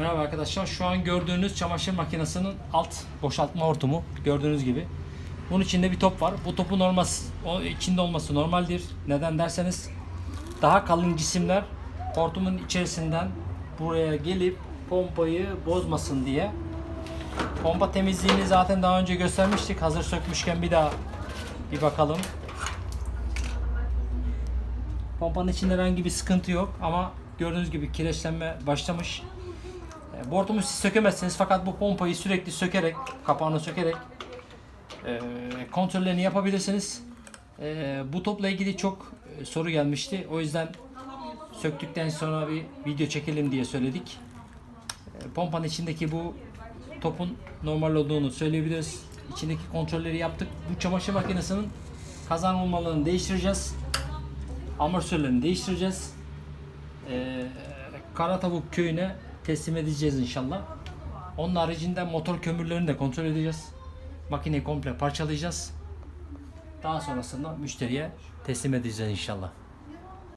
Merhaba arkadaşlar. Şu an gördüğünüz çamaşır makinesinin alt boşaltma hortumu. Gördüğünüz gibi. Bunun içinde bir top var. Bu topun olması, o içinde olması normaldir. Neden derseniz daha kalın cisimler hortumun içerisinden buraya gelip pompayı bozmasın diye. Pompa temizliğini zaten daha önce göstermiştik. Hazır sökmüşken bir daha bir bakalım. Pompanın içinde herhangi bir sıkıntı yok ama gördüğünüz gibi kireçlenme başlamış. E, Bu hortumu siz sökemezsiniz fakat bu pompayı sürekli sökerek, kapağını sökerek e, kontrollerini yapabilirsiniz. E, bu topla ilgili çok e, soru gelmişti. O yüzden söktükten sonra bir video çekelim diye söyledik. E, pompanın içindeki bu topun normal olduğunu söyleyebiliriz. İçindeki kontrolleri yaptık. Bu çamaşır makinesinin kazan olmalarını değiştireceğiz. Amortisörlerini değiştireceğiz. Ee, Karatavuk köyüne teslim edeceğiz inşallah. Onun haricinde motor kömürlerini de kontrol edeceğiz. Makineyi komple parçalayacağız. Daha sonrasında müşteriye teslim edeceğiz inşallah.